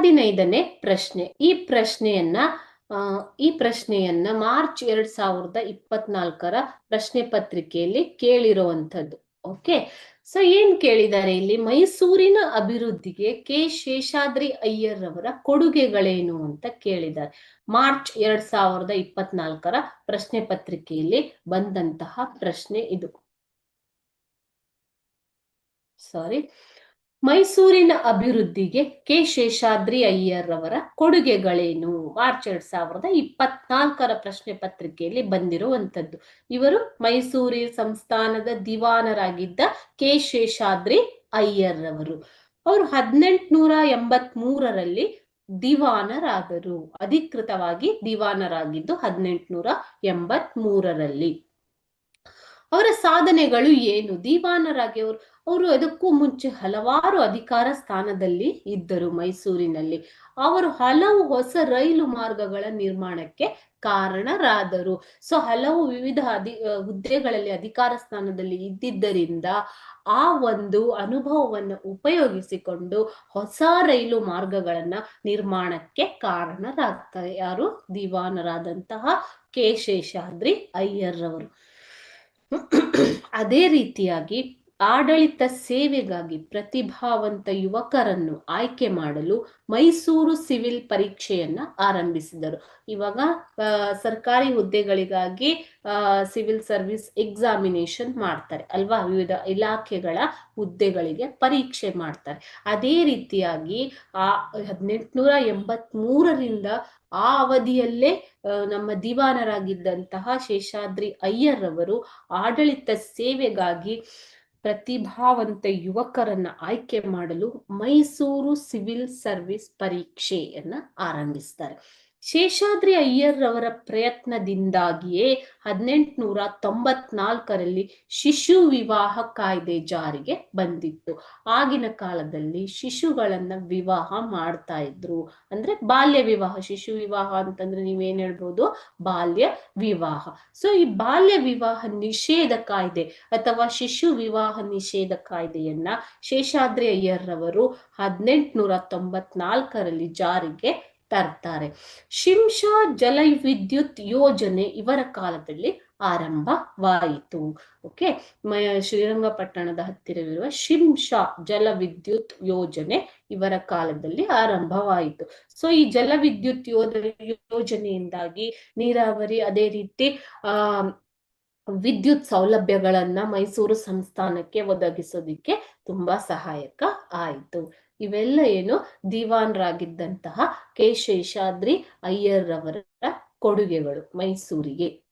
ಹದಿನೈದನೇ ಪ್ರಶ್ನೆ. ಈ ಪ್ರಶ್ನೆಯನ್ನ ಈ ಪ್ರಶ್ನೆಯನ್ನ ಮಾರ್ಚ್ ಎರಡ್ ಸಾವಿರದ ಇಪ್ಪತ್ನಾಲ್ಕರ ಪ್ರಶ್ನೆ ಪತ್ರಿಕೆಯಲ್ಲಿ ಕೇಳಿರುವಂಥದ್ದು. ಓಕೆ? ಸೊ ಏನ್ ಕೇಳಿದ್ದಾರೆ ಇಲ್ಲಿ? ಮೈಸೂರಿನ ಅಭಿವೃದ್ಧಿಗೆ ಕೆ ಶೇಷಾದ್ರಿ ಅಯ್ಯರ್ ಅವರ ಕೊಡುಗೆಗಳೇನು ಅಂತ ಕೇಳಿದ್ದಾರೆ. ಮಾರ್ಚ್ ಎರಡ್ ಸಾವಿರದ ಇಪ್ಪತ್ನಾಲ್ಕರ ಪ್ರಶ್ನೆ ಪತ್ರಿಕೆಯಲ್ಲಿ ಬಂದಂತಹ ಪ್ರಶ್ನೆ ಇದು. ಸಾರಿ ಮೈಸೂರಿನ ಅಭಿವೃದ್ಧಿಗೆ ಕೆ ಶೇಷಾದ್ರಿ ಅಯ್ಯರ್ ಅವರ ಕೊಡುಗೆಗಳೇನು? ಮಾರ್ಚ್ ಎರಡ್ ಸಾವಿರದ ಇಪ್ಪತ್ನಾಲ್ಕರ ಪ್ರಶ್ನೆ ಪತ್ರಿಕೆಯಲ್ಲಿ ಬಂದಿರುವಂತದ್ದು ಇವರು ಮೈಸೂರಿ ಸಂಸ್ಥಾನದ ದಿವಾನರಾಗಿದ್ದ ಕೆ ಶೇಷಾದ್ರಿ ಅಯ್ಯರ್ ಅವರು ಅವರು ಹದಿನೆಂಟುನೂರ ಎಂಬತ್ ದಿವಾನರಾದರು. ಅಧಿಕೃತವಾಗಿ ದಿವಾನರಾಗಿದ್ದು ಹದಿನೆಂಟುನೂರ ಎಂಬತ್ ಮೂರರಲ್ಲಿ ಅವರ ಸಾಧನೆಗಳು ಏನು? ದಿವಾನರಾಗಿ ಅವರು ಅವರು ಅದಕ್ಕೂ ಮುಂಚೆ ಹಲವಾರು ಅಧಿಕಾರ ಸ್ಥಾನದಲ್ಲಿ ಇದ್ದರು ಮೈಸೂರಿನಲ್ಲಿ. ಅವರು ಹಲವು ಹೊಸ ರೈಲು ಮಾರ್ಗಗಳ ನಿರ್ಮಾಣಕ್ಕೆ ಕಾರಣರಾದರು. ಸೊ, ಹಲವು ವಿವಿಧ ಅಧಿ ಹುದ್ದೆಗಳಲ್ಲಿ ಅಧಿಕಾರ ಸ್ಥಾನದಲ್ಲಿ ಇದ್ದಿದ್ದರಿಂದ ಆ ಒಂದು ಅನುಭವವನ್ನು ಉಪಯೋಗಿಸಿಕೊಂಡು ಹೊಸ ರೈಲು ಮಾರ್ಗಗಳನ್ನ ನಿರ್ಮಾಣಕ್ಕೆ ಕಾರಣರಾಗ್ತಾರೆ ಯಾರು? ದಿವಾನರಾದಂತಹ ಕೆ. ಶೇಷಾದ್ರಿ ಅಯ್ಯರ್ ಅವರು ಅದೇ ರೀತಿಯಾಗಿ ಆಡಳಿತ ಸೇವೆಗಾಗಿ ಪ್ರತಿಭಾವಂತ ಯುವಕರನ್ನು ಆಯ್ಕೆ ಮಾಡಲು ಮೈಸೂರು ಸಿವಿಲ್ ಪರೀಕ್ಷೆಯನ್ನ ಆರಂಭಿಸಿದರು. ಇವಾಗ ಸರ್ಕಾರಿ ಹುದ್ದೆಗಳಿಗಾಗಿ ಸಿವಿಲ್ ಸರ್ವಿಸ್ ಎಕ್ಸಾಮಿನೇಷನ್ ಮಾಡ್ತಾರೆ. ಅಲ್ವಾ? ವಿವಿಧ ಇಲಾಖೆಗಳ ಹುದ್ದೆಗಳಿಗೆ ಪರೀಕ್ಷೆ ಮಾಡ್ತಾರೆ. ಅದೇ ರೀತಿಯಾಗಿ, ಆ, ಹದಿನೆಂಟುನೂರ ಎಂಬತ್ ಆ ಅವಧಿಯಲ್ಲೇ ನಮ್ಮ ದಿವಾನರಾಗಿದ್ದಂತಹ ಶೇಷಾದ್ರಿ ಅಯ್ಯರ್ ಅವರು ಆಡಳಿತ ಸೇವೆಗಾಗಿ ಪ್ರತಿಭಾವಂತ ಯುವಕರನ್ನ ಆಯ್ಕೆ ಮಾಡಲು ಮೈಸೂರು ಸಿವಿಲ್ ಸರ್ವಿಸ್ ಪರೀಕ್ಷೆಯನ್ನ ಆರಂಭಿಸ್ತಾರೆ. ಶೇಷಾದ್ರಿ ಅಯ್ಯರ್ ಅವರ ಪ್ರಯತ್ನದಿಂದಾಗಿಯೇ ಹದಿನೆಂಟುನೂರ ತೊಂಬತ್ನಾಲ್ಕರಲ್ಲಿ ಶಿಶು ವಿವಾಹ ಕಾಯ್ದೆ ಜಾರಿಗೆ ಬಂದಿತ್ತು. ಆಗಿನ ಕಾಲದಲ್ಲಿ ಶಿಶುಗಳನ್ನ ವಿವಾಹ ಮಾಡ್ತಾ ಇದ್ರು. ಅಂದ್ರೆ ಬಾಲ್ಯ ವಿವಾಹ, ಶಿಶು ವಿವಾಹ ಅಂತಂದ್ರೆ ನೀವೇನ್ ಹೇಳ್ಬೋದು? ಬಾಲ್ಯ ವಿವಾಹ. ಸೊ ಈ ಬಾಲ್ಯ ವಿವಾಹ ನಿಷೇಧ ಕಾಯ್ದೆ ಅಥವಾ ಶಿಶು ವಿವಾಹ ನಿಷೇಧ ಕಾಯ್ದೆಯನ್ನ ಶೇಷಾದ್ರಿ ಅಯ್ಯರ್ ಅಯ್ಯರ್ರವರು ಹದಿನೆಂಟುನೂರ ತೊಂಬತ್ನಾಲ್ಕರಲ್ಲಿ ಜಾರಿಗೆ ತರ್ತಾರೆ ಶಿಂಷಾ ಜಲವಿದ್ಯುತ್ ಯೋಜನೆ ಇವರ ಕಾಲದಲ್ಲಿ ಆರಂಭವಾಯಿತು. ಓಕೆ ಶ್ರೀರಂಗಪಟ್ಟಣದ ಹತ್ತಿರವಿರುವ ಶಿಂಷಾ ಜಲವಿದ್ಯುತ್ ಯೋಜನೆ ಇವರ ಕಾಲದಲ್ಲಿ ಆರಂಭವಾಯಿತು. ಸೊ ಈ ಜಲ ವಿದ್ಯುತ್ ಯೋಜನೆಯಿಂದಾಗಿ ನೀರಾವರಿ ಅದೇ ರೀತಿ, ಆ ವಿದ್ಯುತ್ ಸೌಲಭ್ಯಗಳನ್ನ ಮೈಸೂರು ಸಂಸ್ಥಾನಕ್ಕೆ ಒದಗಿಸೋದಿಕ್ಕೆ ತುಂಬಾ ಸಹಾಯಕ ಆಯಿತು. ಇವೆಲ್ಲ ಏನು? ದಿವಾನ್ರಾಗಿದ್ದಂತಹ ಕೆ ಶೇಷಾದ್ರಿ ಅಯ್ಯರ್ ಅವರ ಕೊಡುಗೆಗಳು ಮೈಸೂರಿಗೆ.